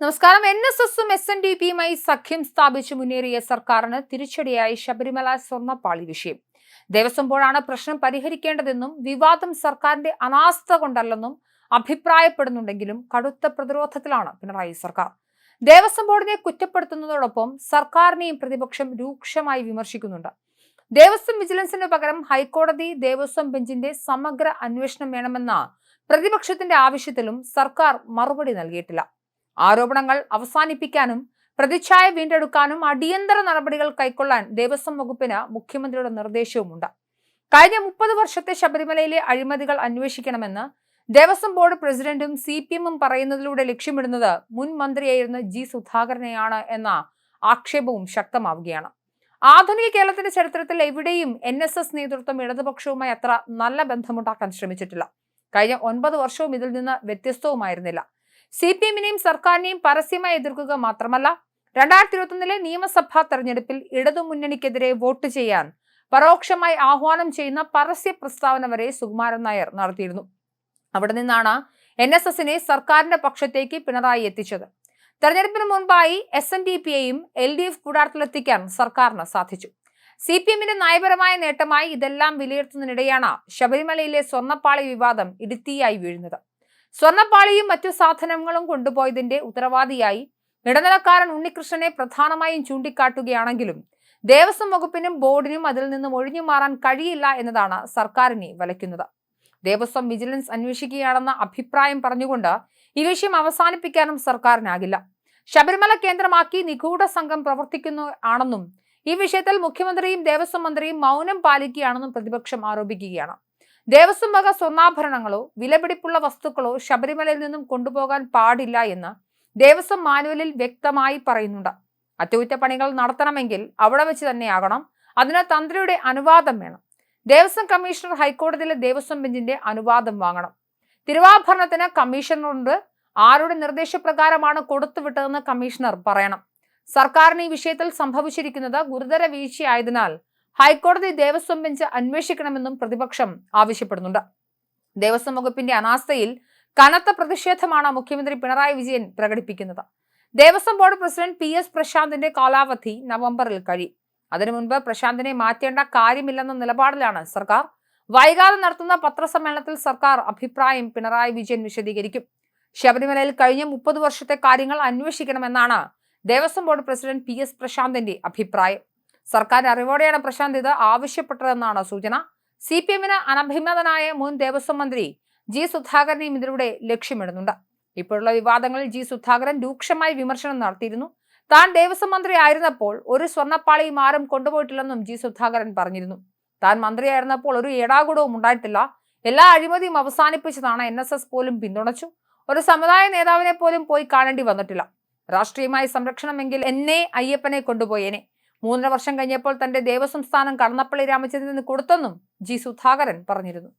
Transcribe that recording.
നമസ്കാരം. N S എസും S N D പിയുമായി സഖ്യം സ്ഥാപിച്ചു മുന്നേറിയ സർക്കാരിന് തിരിച്ചടിയായി ശബരിമല സ്വർണപ്പാളി വിഷയം. ദേവസ്വം ബോർഡാണ് പ്രശ്നം പരിഹരിക്കേണ്ടതെന്നും വിവാദം സർക്കാരിന്റെ അനാസ്ഥ കൊണ്ടല്ലെന്നും അഭിപ്രായപ്പെടുന്നുണ്ടെങ്കിലും കടുത്ത പ്രതിരോധത്തിലാണ് പിണറായി സർക്കാർ. ദേവസ്വം ബോർഡിനെ കുറ്റപ്പെടുത്തുന്നതോടൊപ്പം സർക്കാരിനെയും പ്രതിപക്ഷം രൂക്ഷമായി വിമർശിക്കുന്നുണ്ട്. ദേവസ്വം വിജിലൻസിന് പകരം ഹൈക്കോടതി ദേവസ്വം ബെഞ്ചിന്റെ സമഗ്ര അന്വേഷണം വേണമെന്ന പ്രതിപക്ഷത്തിന്റെ ആവശ്യത്തിലും സർക്കാർ മറുപടി നൽകിയിട്ടില്ല. ആരോപണങ്ങൾ അവസാനിപ്പിക്കാനും പ്രതിച്ഛായ വീണ്ടെടുക്കാനും അടിയന്തര നടപടികൾ കൈക്കൊള്ളാൻ ദേവസ്വം വകുപ്പിന് മുഖ്യമന്ത്രിയുടെ നിർദ്ദേശവുമുണ്ട്. കഴിഞ്ഞ മുപ്പത് വർഷത്തെ ശബരിമലയിലെ അഴിമതികൾ അന്വേഷിക്കണമെന്ന് ദേവസ്വം ബോർഡ് പ്രസിഡന്റും സി പി എമ്മും പറയുന്നതിലൂടെ ലക്ഷ്യമിടുന്നത് മുൻ മന്ത്രിയായിരുന്ന ജി സുധാകരനെയാണ് എന്ന ആക്ഷേപവും ശക്തമാവുകയാണ്. ആധുനിക കേരളത്തിന്റെ ചരിത്രത്തിൽ എവിടെയും എൻ എസ് എസ് നേതൃത്വം ഇടതുപക്ഷവുമായി അത്ര നല്ല ബന്ധമുണ്ടാക്കാൻ ശ്രമിച്ചിട്ടില്ല. കഴിഞ്ഞ ഒൻപത് വർഷവും ഇതിൽ നിന്ന് വ്യത്യസ്തവുമായിരുന്നില്ല. സി പി എമ്മിനെയും സർക്കാരിനെയും പരസ്യമായി എതിർക്കുക മാത്രമല്ല രണ്ടായിരത്തി ഇരുപത്തൊന്നിലെ നിയമസഭാ തെരഞ്ഞെടുപ്പിൽ ഇടതുമുന്നണിക്കെതിരെ വോട്ട് ചെയ്യാൻ പരോക്ഷമായി ആഹ്വാനം ചെയ്യുന്ന പരസ്യ പ്രസ്താവന വരെ സുകുമാരൻ നായർ നടത്തിയിരുന്നു. അവിടെ നിന്നാണ് എൻ എസ് എസിനെ സർക്കാരിന്റെ പക്ഷത്തേക്ക് പിണറായി എത്തിച്ചത്. തെരഞ്ഞെടുപ്പിന് മുൻപായി എസ് എൻ ഡി പിയെയും എൽ ഡി എഫ് കൂടാരത്തിലെത്തിക്കാൻ സർക്കാരിന് സാധിച്ചു. സി പി എമ്മിന്റെ നയപരമായ നേട്ടമായി ഇതെല്ലാം വിലയിരുത്തുന്നതിനിടെയാണ് ശബരിമലയിലെ സ്വർണപ്പാളി വിവാദം ഇടുത്തിയായി വീഴുന്നത്. സ്വർണപ്പാളിയും മറ്റു സാധനങ്ങളും കൊണ്ടുപോയതിന്റെ ഉത്തരവാദിയായി ഇടനിലക്കാരൻ ഉണ്ണികൃഷ്ണനെ പ്രധാനമായും ചൂണ്ടിക്കാട്ടുകയാണെങ്കിലും ദേവസ്വം വകുപ്പിനും ബോർഡിനും അതിൽ നിന്നും ഒഴിഞ്ഞു മാറാൻ കഴിയില്ല എന്നതാണ് സർക്കാരിനെ വലയ്ക്കുന്നത്. ദേവസ്വം വിജിലൻസ് അന്വേഷിക്കുകയാണെന്ന അഭിപ്രായം പറഞ്ഞുകൊണ്ട് ഈ വിഷയം അവസാനിപ്പിക്കാനും സർക്കാരിനാകില്ല. ശബരിമല കേന്ദ്രമാക്കി നിഗൂഢ സംഘം പ്രവർത്തിക്കുന്നു ആണെന്നും ഈ വിഷയത്തിൽ മുഖ്യമന്ത്രിയും ദേവസ്വം മന്ത്രിയും മൗനം പാലിക്കുകയാണെന്നും പ്രതിപക്ഷം ആരോപിക്കുകയാണ്. ദേവസ്വം വക സ്വർണാഭരണങ്ങളോ വിലപിടിപ്പുള്ള വസ്തുക്കളോ ശബരിമലയിൽ നിന്നും കൊണ്ടുപോകാൻ പാടില്ല എന്ന് ദേവസ്വം മാനുവലിൽ വ്യക്തമായി പറയുന്നുണ്ട്. അറ്റകുറ്റപ്പണികൾ നടത്തണമെങ്കിൽ അവിടെ വെച്ച് തന്നെയാകണം. അതിന് തന്ത്രിയുടെ അനുവാദം വേണം. ദേവസ്വം കമ്മീഷണർ ഹൈക്കോടതിയിലെ ദേവസ്വം ബെഞ്ചിന്റെ അനുവാദം വാങ്ങണം. തിരുവാഭരണത്തിന് കമ്മീഷണറുണ്ട്. ആരുടെ നിർദ്ദേശപ്രകാരമാണ് കൊടുത്തുവിട്ടതെന്ന് കമ്മീഷണർ പറയണം. സർക്കാരിന് ഈ വിഷയത്തിൽ സംഭവിച്ചിരിക്കുന്നത് ഗുരുതര വീഴ്ചയായതിനാൽ ഹൈക്കോടതി ദേവസ്വം ബെഞ്ച് അന്വേഷിക്കണമെന്നും പ്രതിപക്ഷം ആവശ്യപ്പെടുന്നുണ്ട്. ദേവസ്വം വകുപ്പിന്റെ അനാസ്ഥയിൽ കനത്ത പ്രതിഷേധമാണ് മുഖ്യമന്ത്രി പിണറായി വിജയൻ പ്രകടിപ്പിക്കുന്നത്. Devaswom board president P S പ്രശാന്തിന്റെ കാലാവധി നവംബറിൽ കഴിയും. അതിനു മുൻപ് പ്രശാന്തിനെ മാറ്റേണ്ട കാര്യമില്ലെന്ന നിലപാടിലാണ് സർക്കാർ. വൈകാതെ നടത്തുന്ന പത്രസമ്മേളനത്തിൽ സർക്കാർ അഭിപ്രായം പിണറായി വിജയൻ വിശദീകരിക്കും. ശബരിമലയിൽ കഴിഞ്ഞ മുപ്പത് വർഷത്തെ കാര്യങ്ങൾ അന്വേഷിക്കണമെന്നാണ് Devaswom board president P S പ്രശാന്തിന്റെ അഭിപ്രായം. സർക്കാർ അറിവോടെയാണ് പ്രശാന്ത് ഇത് ആവശ്യപ്പെട്ടതെന്നാണ് സൂചന. സി പി എമ്മിന് അനഭിമതനായ മുൻ ദേവസ്വം മന്ത്രി ജി സുധാകരനെയും ഇതിലൂടെ ലക്ഷ്യമിടുന്നുണ്ട്. ഇപ്പോഴുള്ള വിവാദങ്ങളിൽ ജി സുധാകരൻ രൂക്ഷമായി വിമർശനം നടത്തിയിരുന്നു. താൻ ദേവസ്വം മന്ത്രി ആയിരുന്നപ്പോൾ ഒരു സ്വർണപ്പാളിയും ആരും കൊണ്ടുപോയിട്ടില്ലെന്നും ജി സുധാകരൻ പറഞ്ഞിരുന്നു. താൻ മന്ത്രിയായിരുന്നപ്പോൾ ഒരു ഏടാകൂടവും ഉണ്ടായിട്ടില്ല. എല്ലാ അഴിമതിയും അവസാനിപ്പിച്ചതാണ് എൻ പോലും പിന്തുണച്ചു. ഒരു സമുദായ നേതാവിനെ പോലും പോയി കാണേണ്ടി വന്നിട്ടില്ല. രാഷ്ട്രീയമായ സംരക്ഷണമെങ്കിൽ എന്നെ അയ്യപ്പനെ കൊണ്ടുപോയേനെ. മൂന്നര വർഷം കഴിഞ്ഞപ്പോൾ തന്റെ ദേവസംസ്ഥാനം കടന്നപ്പള്ളി രാമചന്ദ്രന് കൊടുത്തെന്നും ജി സുധാകരൻ പറഞ്ഞിരുന്നു.